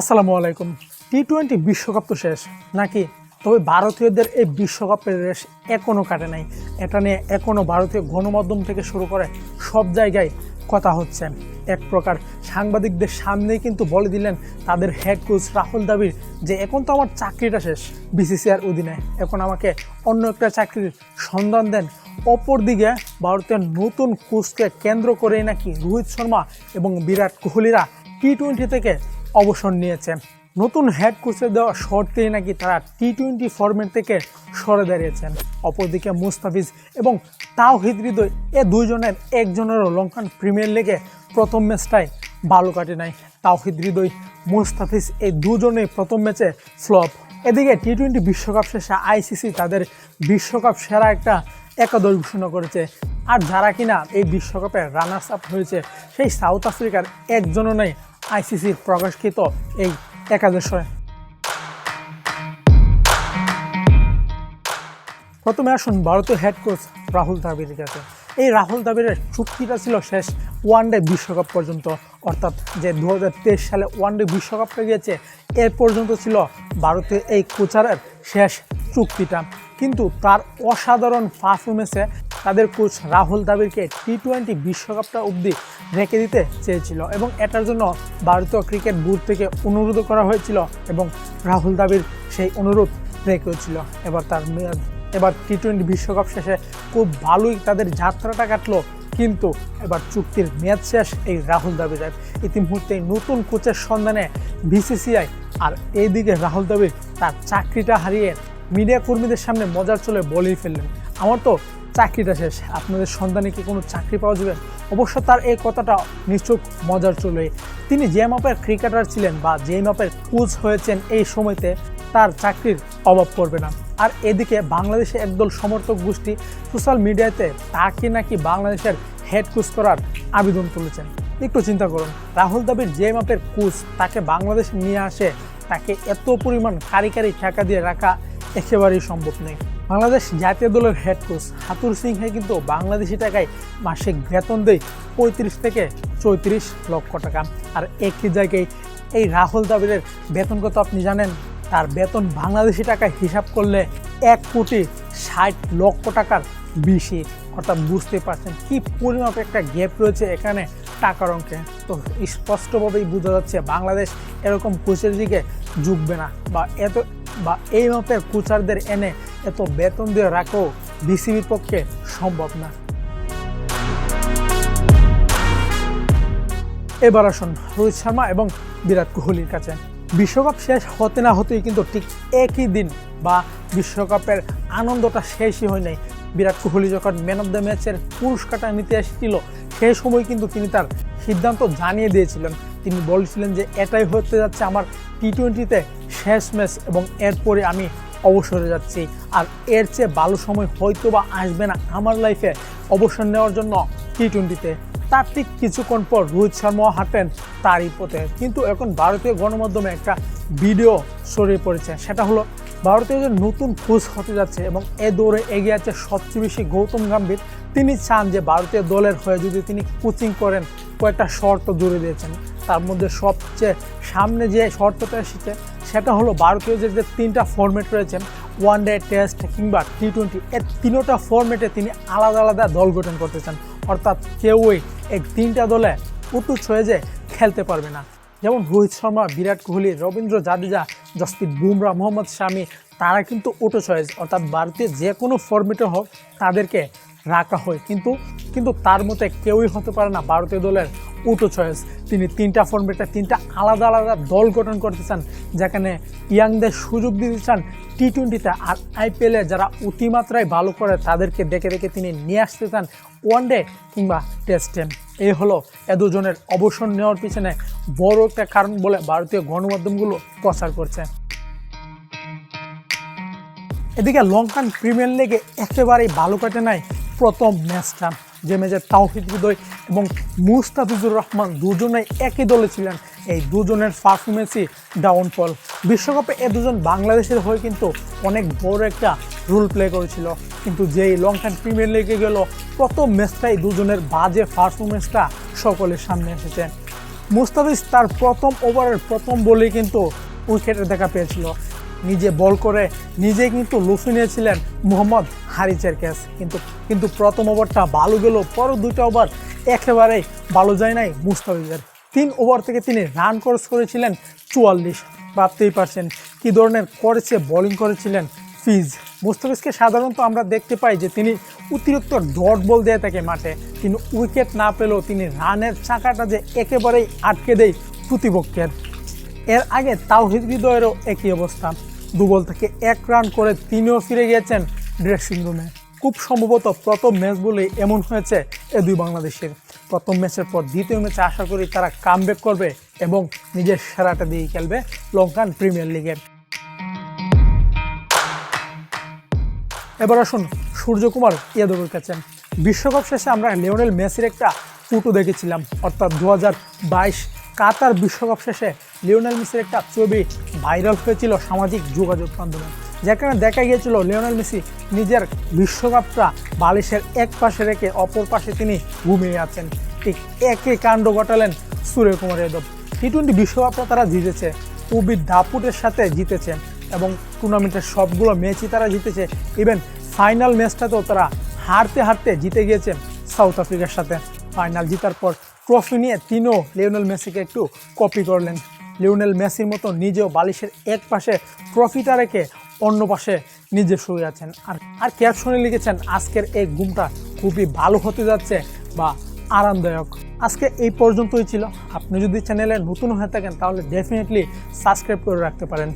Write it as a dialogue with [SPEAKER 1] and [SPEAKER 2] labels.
[SPEAKER 1] আসসালামু আলাইকুম। T twenty বিশ্বকাপ তো শেষ, নাকি? তবে ভারতীয়দের এই বিশ্বকাপের রেশ এখনও কাটে নাই। এটা নিয়ে এখনও ভারতীয় গণমাধ্যম থেকে শুরু করে সব জায়গায় কথা হচ্ছে। এক প্রকার সাংবাদিকদের সামনেই কিন্তু বলে দিলেন তাদের হেড কোচ রাহুল দাবির যে, এখন তো আমার চাকরিটা শেষ বিসিসিআর অধীনে। এখন আমাকে অন্য একটা চাকরির সন্ধান দেন। অপরদিকে ভারতের নতুন কোচকে কেন্দ্র করেই নাকি রোহিত শর্মা এবং বিরাট কোহলিরা টি টোয়েন্টি থেকে অবসর নিয়েছে। নতুন হেড কোচের দেওয়া শর্তেই নাকি তারা টি টোয়েন্টি ফরম্যাট থেকে সরে দাঁড়িয়েছেন। অপরদিকে মুস্তাফিজ এবং তাওহিদ হৃদয় এ দুইজনের একজনেরও লঙ্কান প্রিমিয়ার লিগে প্রথম ম্যাচটাই ভালো কাটে নাই। তাওহিদ হৃদয়, মুস্তাফিজ এই দুজনেই প্রথম ম্যাচে ফ্লপ। এদিকে টি টোয়েন্টি বিশ্বকাপ শেষে আইসিসি তাদের বিশ্বকাপ সেরা একটা একাদশ ঘোষণা করেছে। আর যারা কিনা এই বিশ্বকাপে রানার্স আপ হয়েছে, সেই সাউথ আফ্রিকার একজনও নেই আইসিসির প্রকাশকৃত এই একাদশে প্রথমে আসুন ভারতীয় হেড কোচ রাহুল দ্রাবিড়ের কাছে। এই রাহুল দ্রাবিড়ের চুক্তিটা ছিল শেষ ওয়ানডে বিশ্বকাপ পর্যন্ত। অর্থাৎ যে দু হাজার তেইশ সালে ওয়ানডে বিশ্বকাপটা গিয়েছে, এর পর্যন্ত ছিল ভারতের এই কোচারের শেষ চুক্তিটা। কিন্তু তার অসাধারণ পারফরমেন্সে তাদের কোচ রাহুল দ্রাবিড়কে টি টোয়েন্টি বিশ্বকাপটা অবধি রেখে দিতে চেয়েছিল এবং এটার জন্য ভারতীয় ক্রিকেট বোর্ড থেকে অনুরোধ করা হয়েছিল এবং রাহুল দ্রাবিড় সেই অনুরোধ রেখেছিল এবার তার মেয়াদ, এবার টি টোয়েন্টি বিশ্বকাপ শেষে খুব ভালোই তাদের যাত্রাটা কাটলো, কিন্তু এবার চুক্তির মেয়াদ শেষ এই রাহুল দ্রাবিড়ের। ইতিমধ্যে নতুন কোচের সন্ধানে বিসিসিআই আর এইদিকে রাহুল দ্রাবিড় তার চাকরিটা হারিয়ে মিডিয়া কর্মীদের সামনে মজার চলে বলেই ফেললেন। আমার তো চাকরিটা শেষ। আপনাদের সন্ধানে কি কোনো চাকরি পাওয়া যাবে? অবশ্য তার এই কথাটা নিশ্চয় মজার চলে। তিনি যে মাপের ক্রিকেটার ছিলেন বা যে মাপের কোচ হয়েছেন এই সময়তে তার চাকরির অভাব পড়বে না। আর এদিকে বাংলাদেশে একদল সমর্থক গোষ্ঠী সোশ্যাল মিডিয়াতে তাকে নাকি বাংলাদেশের হেড কোচ করার আবেদন তুলেছেন। একটু চিন্তা করুন, রাহুল দাবির যে মাপের কোচ তাকে বাংলাদেশে নিয়ে আসে, তাকে এত পরিমাণ কারিকারি ঠেকা দিয়ে রাখা একেবারেই সম্ভব নেই বাংলাদেশ জাতীয় দলের হেড কোচ হাতুর সিংহে কিন্তু বাংলাদেশি টাকায় মাসিক বেতন দেয় পঁয়ত্রিশ থেকে চৌত্রিশ লক্ষ টাকা। আর একই জায়গায় এই রাহুল দ্রাবিড়ের বেতন কত আপনি জানেন? তার বেতন বাংলাদেশি টাকায় হিসাব করলে এক কোটি ষাট লক্ষ টাকার বেশি। অর্থাৎ বুঝতে পারছেন কি পরিমাপ একটা গ্যাপ রয়েছে এখানে টাকার অঙ্কে। তো স্পষ্টভাবেই বোঝা যাচ্ছে বাংলাদেশ এরকম কোচের দিকে ঝুঁকবে না বা এত বা এই মাপের কোচারদের এনে এত বেতন দিয়ে রাখাও বিসিবির পক্ষে সম্ভব না। এবার আসুন রোহিত শর্মা এবং বিরাট কোহলির কাছে। বিশ্বকাপ শেষ হতে না হতেই কিন্তু ঠিক একই দিন বা বিশ্বকাপের আনন্দটা শেষই হয় নাই। বিরাট কোহলি যখন ম্যান অফ দ্য ম্যাচের পুরস্কারটা নিতে এসেছিল, সেই সময় কিন্তু তিনি তার সিদ্ধান্ত জানিয়ে দিয়েছিলেন তিনি বলেছিলেন যে এটাই হতে যাচ্ছে আমার টি টোয়েন্টিতে শেষ ম্যাচ এবং এরপরে আমি অবসরে যাচ্ছি। আর এর চেয়ে ভালো সময় হয়তো বা আসবে না আমার লাইফে অবসর নেওয়ার জন্য টি টোয়েন্টিতে তার ঠিক কিছুক্ষণ পর রোহিত শর্মাও হাঁটেন তারই পথে। কিন্তু এখন ভারতীয় গণমাধ্যমে একটা ভিডিও ছড়িয়ে পড়েছে। সেটা হলো, ভারতীয় যে নতুন কোচ হতে যাচ্ছে এবং এ দৌড়ে এগিয়ে আছে সবচেয়ে বেশি গৌতম গম্ভীর, তিনি চান যে ভারতীয় দলের হয়ে যদি তিনি কোচিং করেন, কয়েকটা শর্ত জুড়ে দিয়েছেন। তার মধ্যে সবচেয়ে সামনে যে শর্তটা এসেছে, সেটা হলো ভারতীয় যে তিনটা ফর্মেট রয়েছে ওয়ান ডে টেস্ট কিংবা টি টোয়েন্টি এর তিনোটা ফর্মেটে তিনি আলাদা আলাদা দল গঠন করতে চান। অর্থাৎ কেউই এই তিনটা দলে উটু ছয়ে যে খেলতে পারবে না। যেমন রোহিত শর্মা, বিরাট কোহলি, রবীন্দ্র জাদেজা, জসপ্রীত বুমরা, মোহাম্মদ শামি, তারা কিন্তু ওটো চয়েস অর্থাৎ ভারতীয় যে কোনো ফর্মেটে হোক, তাদেরকে রাখা হয়। কিন্তু কিন্তু তার মতে কেউই হতে পারে না ভারতীয় দলের উটো চয়েস তিনি তিনটা ফর্মেটে তিনটা আলাদা আলাদা দল গঠন করতে চান যেখানে ইয়াংদের সুযোগ দিতে চান টি টোয়েন্টিতে আর আইপিএলে যারা অতিমাত্রায় ভালো করে তাদেরকে দেখে দেখে তিনি নিয়ে আসতে চান ওয়ান ডে কিংবা টেস্টে এই হলো এ দুজনের অবসর নেওয়ার পিছনে বড় একটা কারণ বলে ভারতীয় গণমাধ্যমগুলো প্রচার করছে। এদিকে লঙ্কান প্রিমিয়ার লিগে একেবারেই ভালো কাটে নাই প্রথম ম্যাচটা যে ম্যাচে তাওহিদ হৃদয় এবং মুস্তাফিজুর রহমান দুজনেই একই দলে ছিলেন। এই দুজনের পারফরমেন্সই ডাউনফল বিশ্বকাপে এ দুজন বাংলাদেশের হয়ে কিন্তু অনেক বড় একটা রোল প্লে করেছিল। কিন্তু যেই লং লঙ্কান প্রিমিয়ার লিগে গেল, প্রথম ম্যাচটাই দুজনের বাজে পারফরমেন্সটা সকলের সামনে এসেছে। মুস্তাফিজ তার প্রথম ওভারের প্রথম বলেই কিন্তু উইকেটের দেখা পেয়েছিল। নিজে বল করে নিজে কিন্তু লুফে নিয়েছিলেন মোহাম্মদ হারিচের ক্যাচ। কিন্তু কিন্তু প্রথম ওভারটা ভালো গেল পর দুইটা ওভার একেবারেই ভালো যায় নাই মুস্তাফিজের। তিন ওভার থেকে তিনি রান ক্রস করেছিলেন চুয়াল্লিশ। ভাবতেই পারছেন কী ধরনের করেছে বোলিং করেছিলেন ফিজ। মুস্তাফিজকে সাধারণত আমরা দেখতে পাই যে তিনি অতিরিক্ত ডট বল দিয়ে থাকে মাঠে। তিনি উইকেট না পেলেও তিনি রানের চাকাটা যে একেবারেই আটকে দেয় প্রতিপক্ষের। এর আগে তাওহিদ হৃদয়েরও একই অবস্থা। দু বল থেকে এক রান করে তিনিও ফিরে গিয়েছেন ড্রেসিং রুমে খুব সম্ভবত প্রথম ম্যাচ বলেই এমন হয়েছে এ দুই বাংলাদেশের। প্রথম ম্যাচের পর দ্বিতীয় ম্যাচে আশা করি তারা কামব্যাক করবে এবং নিজের সেরাটা দিয়ে খেলবে লঙ্কান প্রিমিয়ার লিগের। এবার আসুন সূর্যকুমার ইয়াদবের কাছে। বিশ্বকাপ শেষে আমরা লিওনেল মেসির একটা ফটো দেখেছিলাম, অর্থাৎ দু কাতার বিশ্বকাপ শেষে লিওনেল মেসির একটা ছবি ভাইরাল হয়েছিল সামাজিক যোগাযোগ মাধ্যমে যেখানে দেখা গিয়েছিল লিওনেল মেসি নিজের বিশ্বকাপটা বালিশের এক পাশে রেখে অপর পাশে তিনি ঘুমিয়ে আছেন। ঠিক একই কাণ্ড ঘটালেন সূর্যকুমার যাদব। টি টোয়েন্টি বিশ্বকাপটা তারা জিতেছে খুবই দাপুটের সাথে জিতেছে এবং টুর্নামেন্টের সবগুলো ম্যাচই তারা জিতেছে। ইভেন ফাইনাল ম্যাচটাতেও তারা হারতে হারতে জিতে গিয়েছেন সাউথ আফ্রিকার সাথে। ফাইনাল জিতার পর ট্রফি নিয়ে তিনিও লিওনেল মেসিকে একটু কপি করলেন। লিওনেল মেসির মতো নিজেও বালিশের এক পাশে ট্রফিটা রেখে অন্য পাশে নিজে শুয়ে আছেন। আর আর ক্যাপশনে লিখেছেন, আজকের এই ঘুমটা খুবই ভালো হতে যাচ্ছে বা আরামদায়ক। আজকে এই পর্যন্তই ছিল। আপনি যদি চ্যানেলে নতুন হয়ে থাকেন, তাহলে ডেফিনেটলি সাবস্ক্রাইব করে রাখতে পারেন।